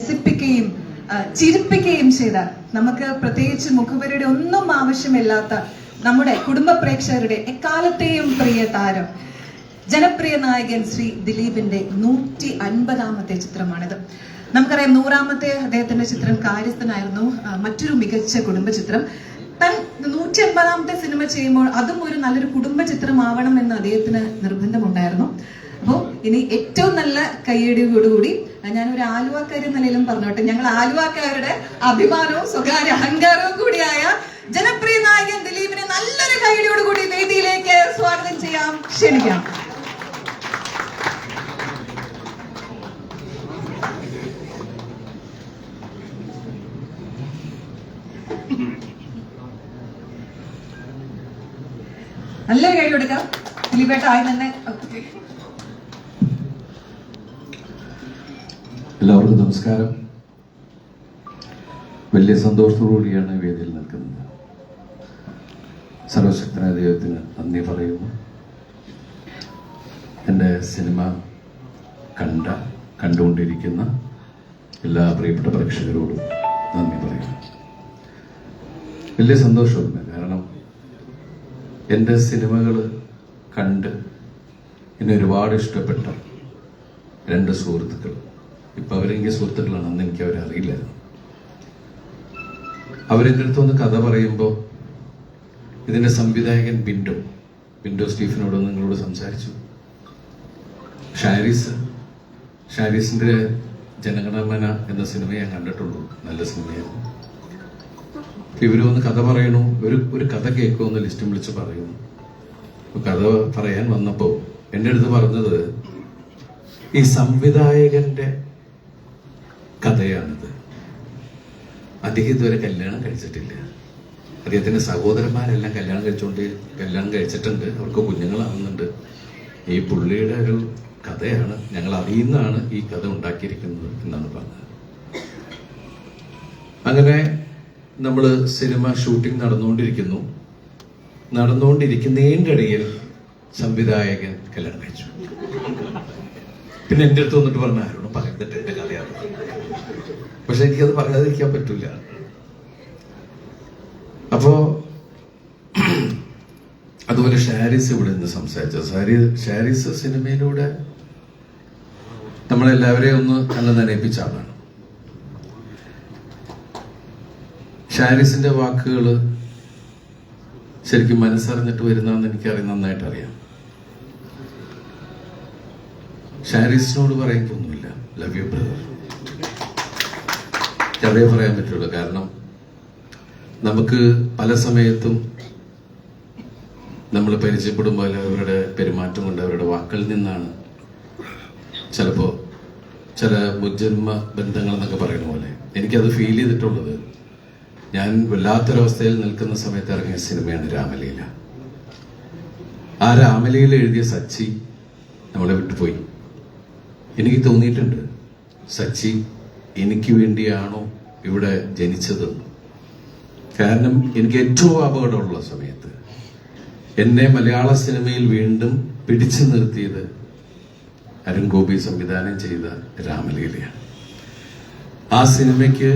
രസിപ്പിക്കുകയും ചിരിപ്പിക്കുകയും ചെയ്ത നമുക്ക് പ്രത്യേകിച്ച് മുഖവരുടെ ഒന്നും ആവശ്യമില്ലാത്ത നമ്മുടെ കുടുംബ പ്രേക്ഷകരുടെ എക്കാലത്തെയും പ്രിയ താരം ജനപ്രിയ നായകൻ ശ്രീ ദിലീപിന്റെ നൂറ്റി അൻപതാമത്തെ ചിത്രമാണിത്. നമുക്കറിയാം നൂറാമത്തെ അദ്ദേഹത്തിന്റെ ചിത്രം കാര്യസ്ഥനായിരുന്നു മറ്റൊരു മികച്ച കുടുംബ ചിത്രം. താൻ നൂറ്റി അൻപതാമത്തെ സിനിമ ചെയ്യുമ്പോൾ അതും ഒരു നല്ലൊരു കുടുംബ ചിത്രമാവണം എന്ന് അദ്ദേഹത്തിന് നിർബന്ധമുണ്ടായിരുന്നു. അപ്പോൾ ഇനി ഏറ്റവും നല്ല കയ്യടിയോടുകൂടി ഞാൻ ഒരു ആലുവാക്കാരി നിലയിലും പറഞ്ഞോട്ടെ. ഞങ്ങൾ ആലുവാക്കാരുടെ അഭിമാനവും സ്വകാര്യ അഹങ്കാരവും കൂടിയായ ജനപ്രിയ നായകൻ ദിലീപിനെ നല്ലൊരു കയ്യടിയോടുകൂടി വേദിയിലേക്ക് സ്വാഗതം ചെയ്യാം. ക്ഷണിക്കാം. നല്ലൊരു കൈ കൊടുക്കാം. ദിലീപേട്ട ആയി തന്നെ. എല്ലാവർക്കും നമസ്കാരം. വലിയ സന്തോഷത്തോടുകൂടിയാണ് വേദിയിൽ നിൽക്കുന്നത്. സർവശക്തനായ ദൈവത്തിന് നന്ദി പറയുന്നു. എന്റെ സിനിമ കണ്ട കണ്ടുകൊണ്ടിരിക്കുന്ന എല്ലാ പ്രിയപ്പെട്ട പ്രേക്ഷകരോടും നന്ദി പറയുന്നു. വലിയ സന്തോഷമുണ്ട് കാരണം എന്റെ സിനിമകൾ കണ്ട് എന്നെ ഒരുപാട് ഇഷ്ടപ്പെട്ട രണ്ട് സുഹൃത്തുക്കൾ ഇപ്പൊ അവരെങ്കിൽ സുഹൃത്തുക്കളാണ് അന്ന് എനിക്ക് അവരെ അറിയില്ലായിരുന്നു. അവരെന്റെ അടുത്ത് കഥ പറയുമ്പോൾ ഇതിന്റെ സംവിധായകൻ ബിൻഡോ ബിൻഡോ സ്റ്റീഫനോട് നിങ്ങളോട് സംസാരിച്ചു. ഷാരിസ് ഷാരിസിന്റെ ജനഗണമന എന്ന സിനിമ ഞാൻ കണ്ടിട്ടുള്ളൂ. നല്ല സിനിമയായിരുന്നു. അപ്പൊ ഇവർ വന്ന് കഥ പറയണു. ഒരു ഒരു കഥ കേൾക്കുമെന്ന് ലിസ്റ്റും വിളിച്ച് പറയുന്നു. കഥ പറയാൻ വന്നപ്പോ എന്റെ അടുത്ത് പറഞ്ഞത് ഈ സംവിധായകന്റെ കഥയാണിത്. അദ്ദേഹം ഇതുവരെ കല്യാണം കഴിച്ചിട്ടില്ല. അദ്ദേഹത്തിന്റെ സഹോദരന്മാരെല്ലാം കല്യാണം കഴിച്ചുകൊണ്ട് കല്യാണം കഴിച്ചിട്ടുണ്ട്. അവർക്ക് കുഞ്ഞുങ്ങളാവുന്നുണ്ട്. ഈ പുള്ളിയുടെ ഒരു കഥയാണ് ഞങ്ങൾ അറിയുന്നതാണ് ഈ കഥ ഉണ്ടാക്കിയിരിക്കുന്നത് എന്നാണ് പറഞ്ഞത്. അങ്ങനെ നമ്മൾ സിനിമ ഷൂട്ടിംഗ് നടന്നുകൊണ്ടിരിക്കുന്നു. നടന്നുകൊണ്ടിരിക്കുന്നതിന്റെ ഇടയിൽ സംവിധായകൻ കല്യാണം കഴിച്ചു. പിന്നെ എന്റെ അടുത്ത് വന്നിട്ട് പറഞ്ഞ ആരോടും പറയുന്നിട്ട് എന്റെ കഥയാണ്. പക്ഷെ എനിക്കത് പറയാതിരിക്കാൻ പറ്റൂല അപ്പോ അതുപോലെ ഷാരിസ് ഇവിടെ നിന്ന് സംസാരിച്ചു. ഷാരി ഷാരിസ് സിനിമയിലൂടെ നമ്മളെല്ലാവരെയും ഒന്ന് നല്ല നനയിപ്പിച്ച ആളാണ്. ഷാരിസിന്റെ വാക്കുകൾ ശരിക്കും മനസ്സറിഞ്ഞിട്ട് വരുന്നതെന്ന് എനിക്കറിയാം നന്നായിട്ട് അറിയാം ഷാരിസിനോട് തോന്നുന്നില്ല ലവ് യു ബ്രദർ അതേ പറയാൻ പറ്റുള്ളൂ. കാരണം നമുക്ക് പല സമയത്തും നമ്മൾ പരിചയപ്പെടുമ്പോൾ അവരുടെ പെരുമാറ്റം കൊണ്ട് അവരുടെ വാക്കുകളിൽ നിന്നാണ് ചിലപ്പോൾ ചില മുജ്ജന്മ ബന്ധങ്ങൾ എന്നൊക്കെ പറയുന്ന പോലെ എനിക്കത് ഫീൽ ചെയ്തിട്ടുള്ളത് ഞാൻ വല്ലാത്തൊരവസ്ഥയിൽ നിൽക്കുന്ന സമയത്ത് ഇറങ്ങിയ സിനിമയാണ് രാമലീല. ആ രാമലീല എഴുതിയ സച്ചി നമ്മളെ വിട്ടുപോയി. എനിക്ക് തോന്നിയിട്ടുണ്ട് സച്ചി എനിക്ക് വേണ്ടിയാണോ ഇവിടെ ജനിച്ചത്? കാരണം എനിക്ക് ഏറ്റവും അപകടമുള്ള സമയത്ത് എന്നെ മലയാള സിനിമയിൽ വീണ്ടും പിടിച്ചു നിർത്തിയത് അരുൺ ഗോപി സംവിധാനം ചെയ്ത രാമലീലയാണ്. ആ സിനിമയ്ക്ക്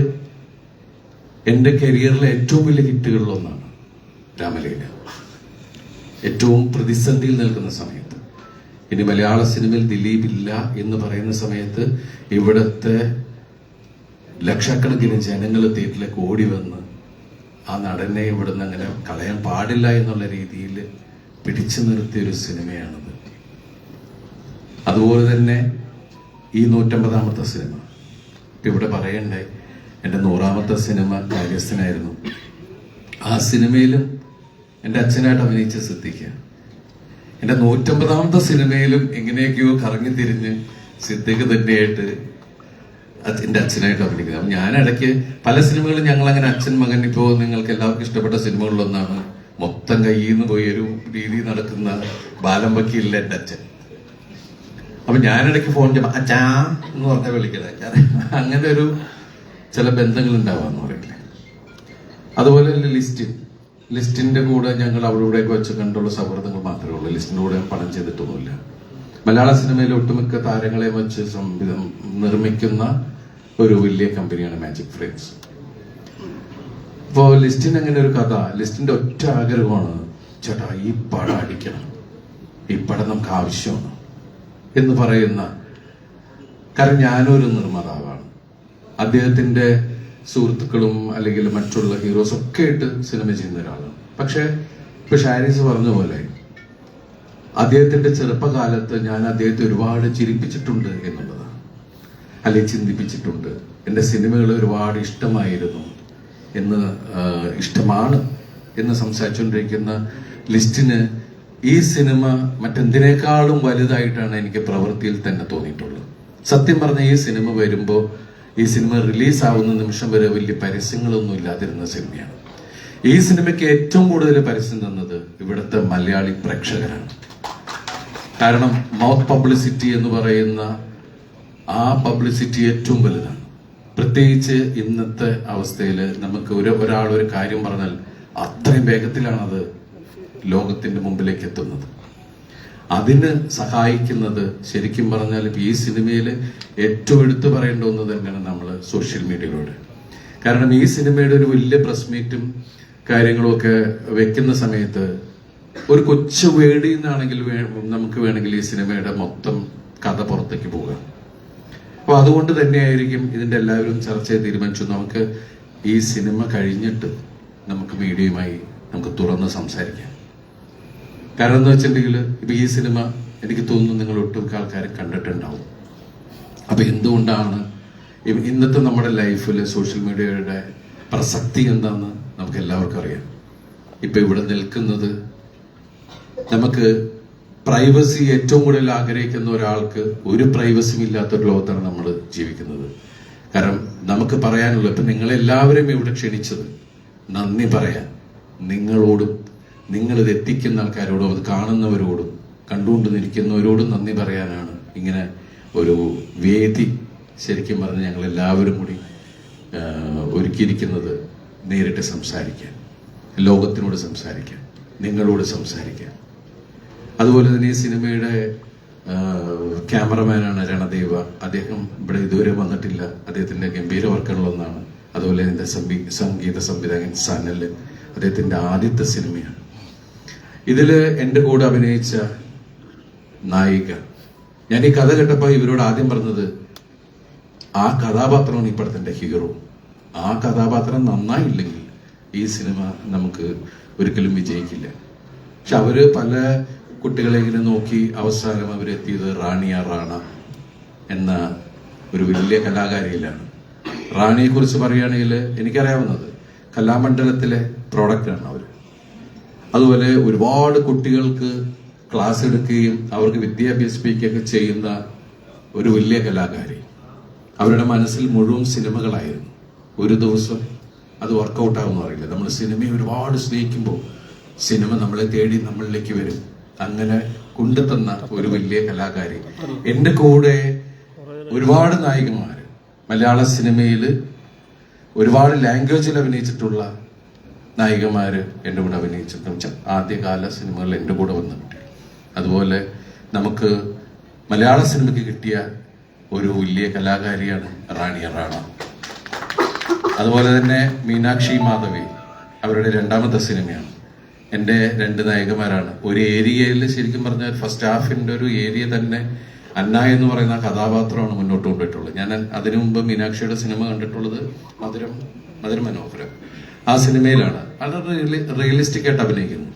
എന്റെ കരിയറിലെ ഏറ്റവും വലിയ ഹിറ്റുകളിലൊന്നാണ് രാമലീല. ഏറ്റവും പ്രതിസന്ധിയിൽ നിൽക്കുന്ന സമയത്ത്. ഇനി മലയാള സിനിമയിൽ ദിലീപ് ഇല്ല എന്ന് പറയുന്ന സമയത്ത് ഇവിടുത്തെ ലക്ഷക്കണക്കിന് ജനങ്ങൾ തിയേറ്ററിലേക്ക് ഓടി വന്ന് ആ നടനെ ഇവിടുന്ന് അങ്ങനെ കളയാൻ പാടില്ല എന്നുള്ള രീതിയിൽ പിടിച്ചു നിർത്തിയ ഒരു സിനിമയാണത്. അതുപോലെ തന്നെ ഈ നൂറ്റമ്പതാമത്തെ സിനിമ. ഇവിടെ പറയണ്ടേ എന്റെ നൂറാമത്തെ സിനിമ കാര്യസ്ഥനായിരുന്നു ആ സിനിമയിലും എന്റെ അച്ഛനായിട്ട് അഭിനയിച്ച സിദ്ധിക്ക എന്റെ നൂറ്റമ്പതാമത്തെ സിനിമയിലും എങ്ങനെയൊക്കെയോ കറങ്ങി തിരിഞ്ഞ് സിദ്ധിക്ക് തന്നെയായിട്ട് എന്റെ അച്ഛനായിട്ട് അഭിനയിക്കുന്നത്. അപ്പം ഞാൻ ഇടയ്ക്ക് പല സിനിമകളും ഞങ്ങൾ അങ്ങനെ അച്ഛൻ മകൻ ഇപ്പോ നിങ്ങൾക്ക് എല്ലാവർക്കും ഇഷ്ടപ്പെട്ട സിനിമകളിലൊന്നാണ് മൊത്തം കയ്യിൽ നിന്ന് പോയി ഒരു രീതി നടക്കുന്ന ബാലം വക്കീലിലെ എന്റെ അച്ഛൻ. അപ്പൊ ഞാനിടയ്ക്ക് ഫോൺ ചെയ്യാം അച്ഛാ എന്ന് പറഞ്ഞാൽ വിളിക്കണേ. അങ്ങനെ ഒരു ചില ബന്ധങ്ങൾ ഉണ്ടാവാന്ന് പറയില്ലേ? അതുപോലെ തന്നെ ലിസ്റ്റിൻ ലിസ്റ്റിന്റെ കൂടെ ഞങ്ങൾ അവിടെ വെച്ച് കണ്ടുള്ള സൗഹൃദങ്ങൾ മാത്രമേ ഉള്ളൂ. ലിസ്റ്റിന്റെ കൂടെ പണം ചെയ്തിട്ടൊന്നുമില്ല. മലയാള സിനിമയിലെ ഒട്ടുമിക്ക താരങ്ങളെ വെച്ച് സംവിധം നിർമ്മിക്കുന്ന ഒരു വലിയ കമ്പനിയാണ് മാജിക് ഫ്രെയിംസ് അപ്പോ ലിസ്റ്റിന് അങ്ങനെ ഒരു കഥ ലിസ്റ്റിന്റെ ഒറ്റ ആഗ്രഹമാണ് ചേട്ടാ ഈ പടം അടിക്കണം. ഈ പടം നമുക്ക് ആവശ്യമാണ് എന്ന് പറയുന്ന. കാരണം ഞാനൊരു നിർമ്മാതാവാണ്. അദ്ദേഹത്തിന്റെ സുഹൃത്തുക്കളും അല്ലെങ്കിൽ മറ്റുള്ള ഹീറോസ് ഒക്കെ ആയിട്ട് സിനിമ ചെയ്യുന്ന ഒരാളാണ്. പക്ഷെ ഇപ്പൊ ഷാരീസ് പറഞ്ഞ പോലെ അദ്ദേഹത്തിന്റെ ചെറുപ്പകാലത്ത് ഞാൻ അദ്ദേഹത്തെ ഒരുപാട് ചിരിപ്പിച്ചിട്ടുണ്ട് എന്നുള്ളതാണ്. അല്ലെങ്കിൽ ചിന്തിപ്പിച്ചിട്ടുണ്ട്. എന്റെ സിനിമകൾ ഒരുപാട് ഇഷ്ടമായിരുന്നു എന്ന് ഇഷ്ടമാണ് എന്ന് സംസാരിച്ചുകൊണ്ടിരിക്കുന്ന ലിസ്റ്റിന് ഈ സിനിമ മറ്റെന്തിനേക്കാളും വലുതായിട്ടാണ് എനിക്ക് പ്രവൃത്തിയിൽ തന്നെ തോന്നിയിട്ടുള്ളത്. സത്യം പറഞ്ഞ ഈ സിനിമ വരുമ്പോൾ ഈ സിനിമ റിലീസാവുന്ന നിമിഷം വരെ വലിയ പരസ്യങ്ങളൊന്നും ഇല്ലാതിരുന്ന സിനിമയാണ്. ഈ സിനിമയ്ക്ക് ഏറ്റവും കൂടുതൽ പരസ്യം തന്നത് ഇവിടുത്തെ മലയാളി പ്രേക്ഷകരാണ്. കാരണം മൗത്ത് പബ്ലിസിറ്റി എന്ന് പറയുന്ന ആ പബ്ലിസിറ്റി ഏറ്റവും വലുതാണ്. പ്രത്യേകിച്ച് ഇന്നത്തെ അവസ്ഥയിൽ നമുക്ക് ഒരു ഒരാൾ ഒരു കാര്യം പറഞ്ഞാൽ അത്രയും വേഗത്തിലാണത് ലോകത്തിന്റെ മുമ്പിലേക്ക് എത്തുന്നത്. അതിന് സഹായിക്കുന്നത് ശരിക്കും പറഞ്ഞാൽ ഈ സിനിമയിൽ ഏറ്റവും എടുത്തു പറയേണ്ട ഒന്ന് തന്നെയാണ് നമ്മൾ സോഷ്യൽ മീഡിയയിലൂടെ. കാരണം ഈ സിനിമയുടെ ഒരു വലിയ പ്രസ് മീറ്റും കാര്യങ്ങളും ഒക്കെ വെക്കുന്ന സമയത്ത് ഒരു കൊച്ചു വേടിയിൽ നിന്നാണെങ്കിൽ നമുക്ക് വേണമെങ്കിൽ ഈ സിനിമയുടെ മൊത്തം കഥ പുറത്തേക്ക് പോകാം അപ്പൊ അതുകൊണ്ട് തന്നെയായിരിക്കും ഇതിന്റെ എല്ലാവരും ചർച്ച ചെയ്ത് തീരുമാനിച്ചു. നമുക്ക് ഈ സിനിമ കഴിഞ്ഞിട്ട് നമുക്ക് മീഡിയയുമായി നമുക്ക് തുറന്ന് സംസാരിക്കാം. കാരണം എന്ന് വെച്ചിട്ടുണ്ടെങ്കിൽ ഇപ്പൊ ഈ സിനിമ എനിക്ക് തോന്നുന്നു നിങ്ങൾ ഒട്ടുമിക്ക ആൾക്കാരെ കണ്ടിട്ടുണ്ടാവും. അപ്പൊ എന്തുകൊണ്ടാണ് ഇന്നത്തെ നമ്മുടെ ലൈഫിൽ സോഷ്യൽ മീഡിയയുടെ പ്രസക്തി എന്താണെന്ന് നമുക്ക് എല്ലാവർക്കും അറിയാം. ഇപ്പൊ ഇവിടെ നിൽക്കുന്നത് നമുക്ക് പ്രൈവസി ഏറ്റവും കൂടുതൽ ആഗ്രഹിക്കുന്ന ഒരാൾക്ക് ഒരു പ്രൈവസിയും ഇല്ലാത്തൊരു ലോകത്താണ് നമ്മൾ ജീവിക്കുന്നത്. കാരണം നമുക്ക് പറയാനുള്ളത് ഇപ്പൊ നിങ്ങളെല്ലാവരും ഇവിടെ ക്ഷണിച്ചത് നന്ദി പറയാൻ. നിങ്ങളോടും നിങ്ങൾ ഇത് എത്തിക്കുന്ന ആൾക്കാരോടും അത് കാണുന്നവരോടും കണ്ടുകൊണ്ട് നിൽക്കുന്നവരോടും നന്ദി പറയാനാണ് ഇങ്ങനെ ഒരു വേദി ശരിക്കും പറഞ്ഞ് ഞങ്ങൾ എല്ലാവരും കൂടി ഒരുക്കിയിരിക്കുന്നത് നേരിട്ട് സംസാരിക്കാൻ ലോകത്തിനോട് സംസാരിക്കാൻ നിങ്ങളോട് സംസാരിക്കാൻ. അതുപോലെ തന്നെ ഈ സിനിമയുടെ ക്യാമറമാനാണ് രണദേവ. അദ്ദേഹം ഇവിടെ ഇതുവരെ വന്നിട്ടില്ല. അദ്ദേഹത്തിന്റെ ഗംഭീര വർക്കുകളൊന്നാണ് അതുപോലെ എന്റെ സംഗീത സംവിധായകൻ സനൽ അദ്ദേഹത്തിന്റെ ആദ്യത്തെ സിനിമയാണ്. ഇതിൽ എന്റെ കൂടെ അഭിനയിച്ച നായിക. ഞാൻ ഈ കഥ കേട്ടപ്പോൾ ഇവരോട് ആദ്യം പറഞ്ഞത് ആ കഥാപാത്രമാണ് ഈ പടത്തിന്റെ ഹീറോ. ആ കഥാപാത്രം നന്നായില്ലെങ്കിൽ ഈ സിനിമ നമുക്ക് ഒരിക്കലും വിജയിക്കില്ല. പക്ഷെ അവർ പല കുട്ടികളെ ഇങ്ങനെ നോക്കി അവസാനം അവരെത്തിയത് റാണിയ റാണ എന്ന ഒരു വലിയ കലാകാരിയിലാണ്. റാണിയെ കുറിച്ച് പറയുകയാണെങ്കിൽ എനിക്കറിയാവുന്നത് കലാമണ്ഡലത്തിലെ പ്രോഡക്റ്റാണ് അവർ അതുപോലെ ഒരുപാട് കുട്ടികൾക്ക് ക്ലാസ് എടുക്കുകയും അവർക്ക് വിദ്യാഭ്യസിപ്പിക്കുകയൊക്കെ ചെയ്യുന്ന ഒരു വലിയ കലാകാരി. അവരുടെ മനസ്സിൽ മുഴുവൻ സിനിമകളായിരുന്നു. ഒരു ദിവസം അത് വർക്കൗട്ട് ആവുമെന്ന് അറിയില്ല. നമ്മൾ സിനിമയെ ഒരുപാട് സ്നേഹിക്കുമ്പോൾ സിനിമ നമ്മളെ തേടി നമ്മളിലേക്ക് വരും. അങ്ങനെ കൊണ്ടുതന്ന ഒരു വലിയ കലാകാരി. എന്റെ കൂടെ ഒരുപാട് നായികന്മാർ മലയാള സിനിമയിൽ ഒരുപാട് ലാംഗ്വേജിൽ അഭിനയിച്ചിട്ടുള്ള നായികമാര് എന്റെ കൂടെ അഭിനയിച്ചിട്ടുണ്ട് ആദ്യകാല സിനിമകളിൽ എന്റെ കൂടെ വന്നിട്ടുണ്ട് അതുപോലെ നമുക്ക് മലയാള സിനിമയ്ക്ക് കിട്ടിയ ഒരു വലിയ കലാകാരിയാണ് റാണി റാണ അതുപോലെ തന്നെ മീനാക്ഷി മാധവി അവരുടെ രണ്ടാമത്തെ സിനിമയാണ്. എന്റെ രണ്ട് നായകന്മാരാണ് ഒരു ഏരിയയിൽ ശരിക്കും പറഞ്ഞാൽ ഫസ്റ്റ് ഹാഫിന്റെ ഒരു ഏരിയ തന്നെ അന്ന എന്ന് പറയുന്ന കഥാപാത്രമാണ് മുന്നോട്ട് കൊണ്ടുപോയിട്ടുള്ളത്. ഞാൻ അതിനു മുമ്പ് മീനാക്ഷിയുടെ സിനിമ കണ്ടിട്ടുള്ളത് മധുരം മധുരം മനോഹരം. ആ സിനിമയിലാണ്. വളരെ റിയലിസ്റ്റിക് ആയിട്ട് അഭിനയിക്കുന്നു.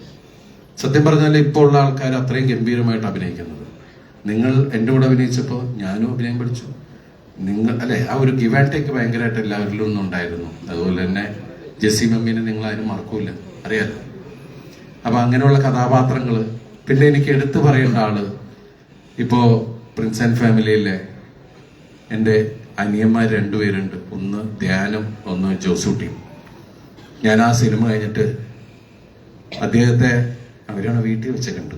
സത്യം പറഞ്ഞാൽ ഇപ്പോൾ ഉള്ള ആൾക്കാർ അത്രയും ഗംഭീരമായിട്ട് അഭിനയിക്കുന്നത്. നിങ്ങൾ എന്റെ കൂടെ അഭിനയിച്ചപ്പോൾ ഞാനും അഭിനയം പഠിച്ചു. നിങ്ങൾ അല്ലെ ആ ഒരു ഗിവ് ആൻഡ് ടേക്ക് ഭയങ്കരമായിട്ട് എല്ലാവരിലും ഒന്നും ഉണ്ടായിരുന്നു അതുപോലെ തന്നെ ജെസ്സി മമ്മീനെ നിങ്ങൾ ആരും മറക്കൂല. അറിയാലോ? അപ്പൊ അങ്ങനെയുള്ള കഥാപാത്രങ്ങൾ പിന്നെ എനിക്ക് എടുത്തു പറയേണ്ട ആൾ ഇപ്പോ പ്രിൻസ് ആൻഡ് ഫാമിലിയിലെ എന്റെ അനിയന്മാർ രണ്ടുപേരുണ്ട്. ഒന്ന് ധ്യാനം ഒന്ന് ജോസൂട്ടി ഞാൻ ആ സിനിമ കഴിഞ്ഞിട്ട് അദ്ദേഹത്തെ അവരാണ് വീട്ടിൽ വെച്ച് കണ്ടു.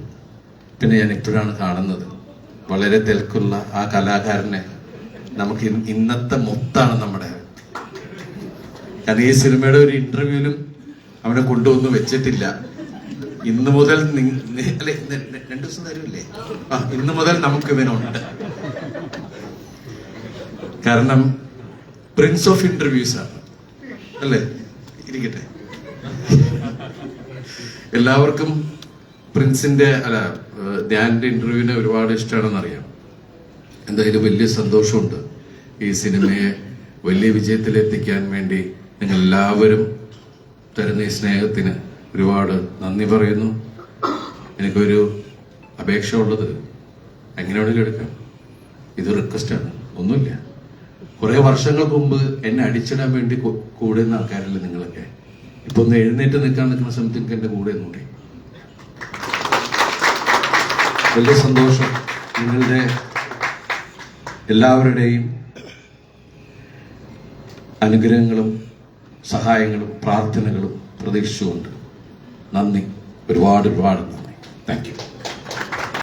പിന്നെ ഞാൻ ഇപ്പോഴാണ് കാണുന്നത്. വളരെ തിരക്കുള്ള ആ കലാകാരനെ നമുക്ക് ഇന്നത്തെ മുത്താണ് നമ്മുടെ കാരണം ഈ സിനിമയുടെ ഒരു ഇന്റർവ്യൂവിലും അവനെ കൊണ്ടുവന്ന് വെച്ചിട്ടില്ല. ഇന്ന് മുതൽ രണ്ടു ദിവസം തരുമല്ലേ ആ ഇന്ന് മുതൽ നമുക്ക് ഇവനുണ്ട്. കാരണം പ്രിൻസ് ഓഫ് ഇന്റർവ്യൂസ് ആണ്. അല്ലേ? ഇരിക്കട്ടെ. എല്ലാവർക്കും പ്രിൻസിന്റെ അല്ല ധ്യാനിന്റെ ഇന്റർവ്യൂവിനെ ഒരുപാട് ഇഷ്ടമാണെന്ന് അറിയാം എന്തായാലും വലിയ സന്തോഷമുണ്ട് ഈ സിനിമയെ വലിയ വിജയത്തിലെത്തിക്കാൻ വേണ്ടി നിങ്ങൾ എല്ലാവരും തരുന്ന ഈ സ്നേഹത്തിന് ഒരുപാട് നന്ദി പറയുന്നു. എനിക്കൊരു അപേക്ഷ ഉള്ളത് എങ്ങനെ വേണമെങ്കിലും എടുക്കാം. ഇത് റിക്വസ്റ്റാണ് ഒന്നുമില്ല. കുറെ വർഷങ്ങൾക്ക് മുമ്പ് എന്നെ അടിച്ചിടാൻ വേണ്ടി കൂടെ നിന്ന ആൾക്കാരല്ലേ നിങ്ങളൊക്കെ? ഇപ്പൊ ഒന്ന് എഴുന്നേറ്റ് നിൽക്കാൻ നിൽക്കുന്ന സമയത്ത് എനിക്ക് എന്റെ കൂടെ ഒന്നുകൂടെ. വലിയ സന്തോഷം. നിങ്ങളുടെ എല്ലാവരുടെയും അനുഗ്രഹങ്ങളും സഹായങ്ങളും പ്രാർത്ഥനകളും പ്രതീക്ഷിച്ചുകൊണ്ട് നന്ദി. ഒരുപാട് ഒരുപാട് നന്ദി.